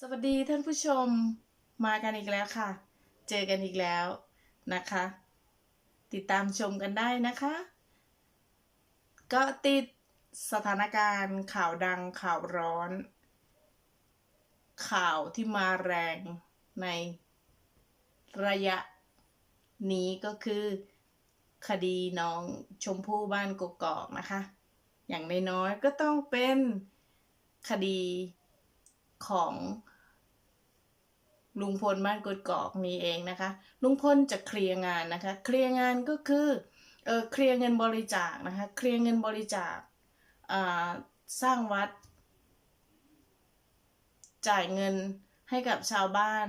สวัสดีท่านผู้ชมมากันอีกแล้วค่ะ เจอกันอีกแล้วนะคะ ติดตามชมกันได้นะคะ ก็ติดสถานการณ์ข่าวดังข่าวร้อน ข่าวที่มาแรงในระยะนี้ก็คือคดีน้องชมพู่บ้านกกอกนะคะ อย่างน้อยๆก็ต้องเป็นคดี ของลุงพลบ้านกุดกอกนี้เองนะคะ ลุงพลจะเคลียร์งานนะคะ เคลียร์งานก็คือเออเคลียร์เงินบริจาคนะคะ เคลียร์เงินบริจาคอ่าสร้างวัด จ่ายเงินให้กับชาวบ้าน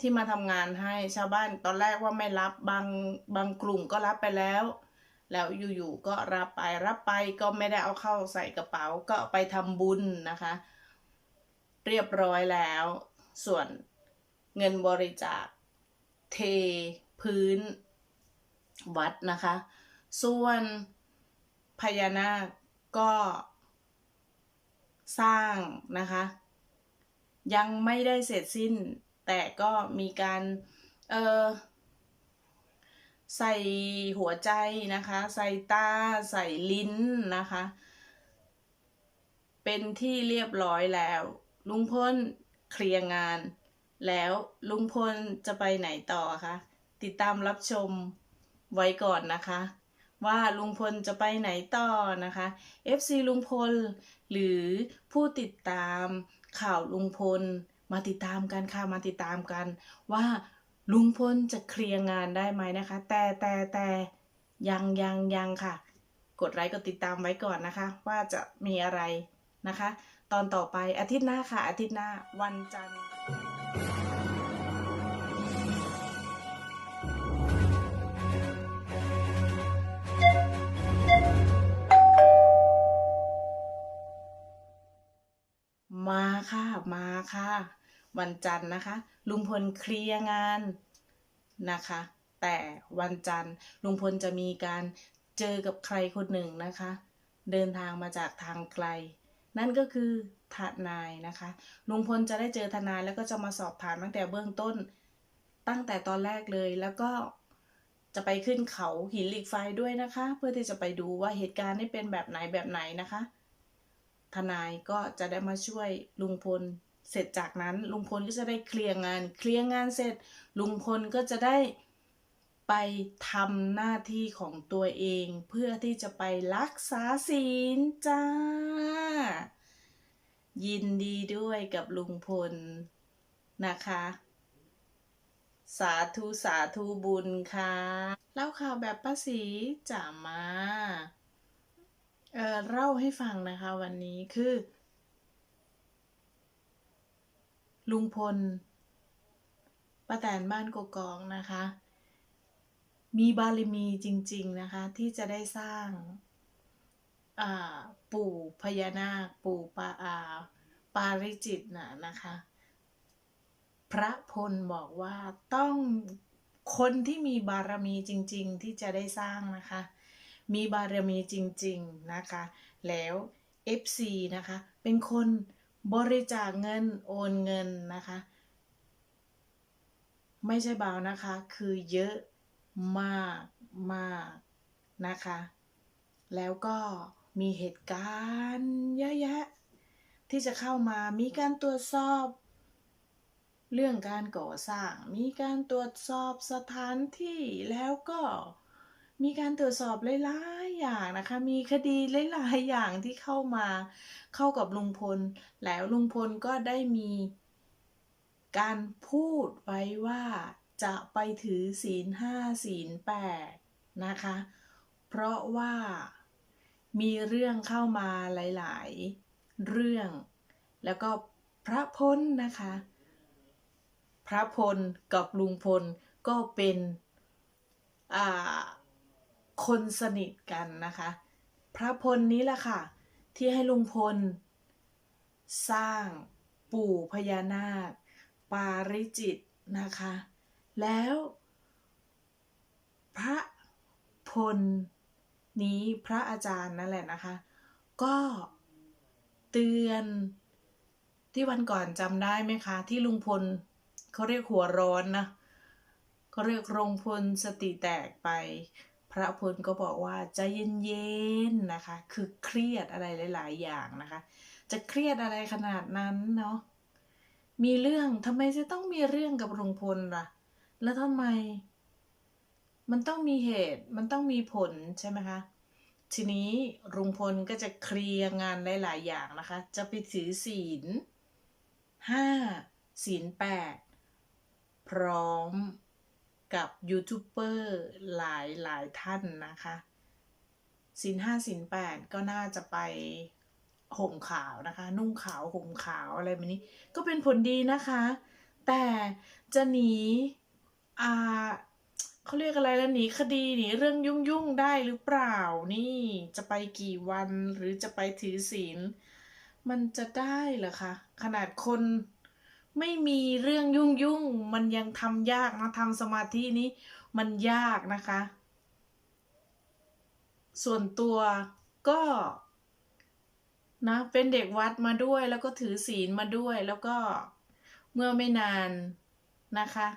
ที่มาทำงานให้ชาวบ้านตอนแรกว่าไม่รับบางบางกลุ่มก็รับไปแล้ว แล้วอยู่ๆก็รับไปรับไปก็ไม่ได้เอาเข้าใส่กระเป๋าก็ไปทำบุญนะคะ เรียบร้อยแล้ว ส่วนเงินบริจาค เทพื้นวัดนะคะ ส่วนพญานาคก็สร้างนะคะ ยังไม่ได้เสร็จสิ้น แต่ก็มีการเออใส่หัวใจนะคะ ใส่ตา ใส่ลิ้นนะคะ เป็นที่เรียบร้อยแล้ว ลุงพลเคลียร์งาน แล้วลุงพลจะไปไหนต่อคะติดตามรับชมไว้ก่อนนะคะ ว่าลุงพลจะไปไหนต่อนะคะ FC ลุงพล หรือผู้ติดตามข่าวลุงพล มาติดตามกันค่ะมาติดตามกัน ว่าลุงพลจะเคลียร์งานได้ไหมนะคะ แต่แต่แต่ยังยังยังค่ะ กดไลค์กดติดตามไว้ก่อนนะคะ ว่าจะมีอะไร นะคะ ตอนต่อไปอาทิตย์หน้าค่ะ อาทิตย์หน้าวันจันทร์มาค่ะ มาค่ะ วันจันทร์นะคะ ลุงพลเคลียร์งานนะคะ แต่วันจันทร์ลุงพลจะมีการเจอกับใครคนหนึ่งนะคะ เดินทางมาจากทางไกล นั่นก็คือทนายนะคะลุงพลจะได้เจอทนายแล้วก็จะมาสอบถามตั้งแต่เบื้องต้น ตั้งแต่ตอนแรกเลยแล้วก็จะไปขึ้นเขาหินหล็กไฟด้วยนะคะ เพื่อที่จะไปดูว่าเหตุการณ์นี้เป็นแบบไหนแบบไหนนะคะ ทนายก็จะได้มาช่วยลุงพลเสร็จจากนั้นลุงพลก็จะได้เคลียร์งาน เคลียร์งานเสร็จลุงพลก็จะได้ ไปทำหน้าที่ของตัวเอง เพื่อที่จะไปรักษาศีลจ้า ยินดีด้วยกับลุงพลนะคะ สาธุ สาธุบุญค่ะเล่าข่าวแบบป้าสีจ๋ามาเออเล่าให้ฟังนะคะวันนี้คือ ลุงพลป้าแตนบ้านกกอกนะคะ มีบารมีจริง ๆ นะคะ ที่จะได้สร้างาปู่พญานาค ปู่ปาอาปาริจิตนะนะคะ พระพลบอกว่าต้องคนที่มีบารมีจริง ๆ ที่จะได้สร้างนะคะ มีบารมีจริง ๆ นะคะ แล้ว FC นะคะ เป็นคนบริจาคเงินโอนเงินนะคะ ไม่ใช่เบานะคะ คือเยอะ มากมากนะคะ แล้วก็มีเหตุการณ์เยอะแยะ ที่จะเข้ามามีการตรวจสอบ เรื่องการก่อสร้าง มีการตรวจสอบสถานที่แล้วก็มีการตรวจสอบหลายๆอย่างนะคะ มีคดีหลายๆอย่างที่เข้ามาเข้ากับลุงพล แล้วลุงพลก็ได้มีการพูดไว้ว่า จะไปถือศีลห้าศีลแปดนะคะ เพราะว่ามีเรื่องเข้ามาหลาย ๆ เรื่อง แล้วก็พระพลนะคะ พระพลกับลุงพลก็เป็นคนสนิทกันนะคะ พระพลนี้แหละค่ะ ที่ให้ลุงพล สร้างปู่พญานาค ปาริจิตนะคะ แล้ว พระพลนี้พระอาจารย์นั่นแหละนะคะ ก็เตือนที่วันก่อนจำได้ไหมคะ ที่ลุงพลเขาเรียกหัวร้อนนะเขาเรียกลุงพลสติแตกไป พระพลก็บอกว่าใจเย็นๆนะคะ คือเครียดอะไรหลาย ๆ อย่างนะคะ จะเครียดอะไรขนาดนั้นเนาะมีเรื่องทำไมจะต้องมีเรื่องกับลุงพลล่ะ แล้วทำไม มันต้องมีเหตุ มันต้องมีผลใช่ไหมคะ ทีนี้ลุงพลก็จะเคลียร์งานหลาย ๆ อย่างนะคะ จะไปถือศีลห้าศีลแปดพร้อมกับยูทูบเบอร์หลายหลายท่านนะคะศีลห้าศีลแปดก็น่าจะไปห่มขาวนะคะ นุ่งขาวห่มขาวอะไรแบบนี้ ก็เป็นผลดีนะคะ แต่จะหนี อ่าเขาเรียกอะไรแล้วหนีคดีหนีเรื่องยุ่งยุ่งๆได้หรือเปล่านี่จะไปกี่วันหรือจะไปถือศีล มันจะได้เหรอคะขนาดคนไม่มีเรื่องยุ่งยุ่งๆมันยังทำยากนะทำสมาธินี้มันยากนะคะ ส่วนตัวก็นะเป็นเด็กวัดมาด้วยแล้วก็ถือศีลมาด้วยแล้วก็เมื่อไม่นานนะคะ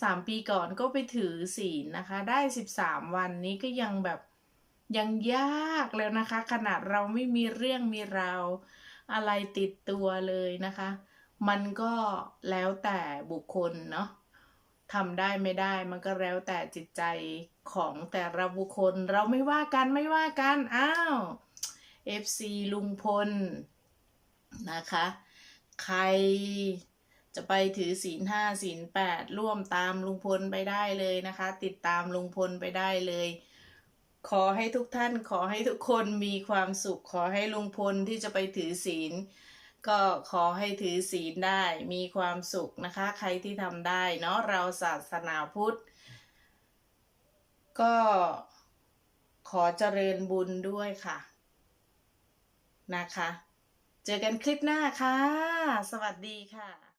สามปีก่อนก็ไปถือศีลนะคะ ได้สิบสามวันนี้ก็ยังแบบยังยากแล้วนะคะ ขนาดเราไม่มีเรื่องมีราวอะไรติดตัวเลยนะคะ มันก็แล้วแต่บุคคลเนาะทำได้ไม่ได้มันก็แล้วแต่จิตใจของแต่ละบุคคล เราไม่ว่ากันไม่ว่ากันอ้าว FC ลุงพลนะคะ ใคร จะไปถือศีลห้าศีลแปดร่วมตามลุงพลไปได้เลยนะคะ ติดตามลุงพลไปได้เลย ขอให้ทุกท่านขอให้ทุกคนมีความสุข ขอให้ลุงพลที่จะไปถือศีล ก็ขอให้ถือศีลได้มีความสุขนะคะ ใครที่ทำได้เนาะเราศาสนาพุทธ ก็ขอเจริญบุญด้วยค่ะ นะคะ เจอกันคลิปหน้าค่ะ สวัสดีค่ะ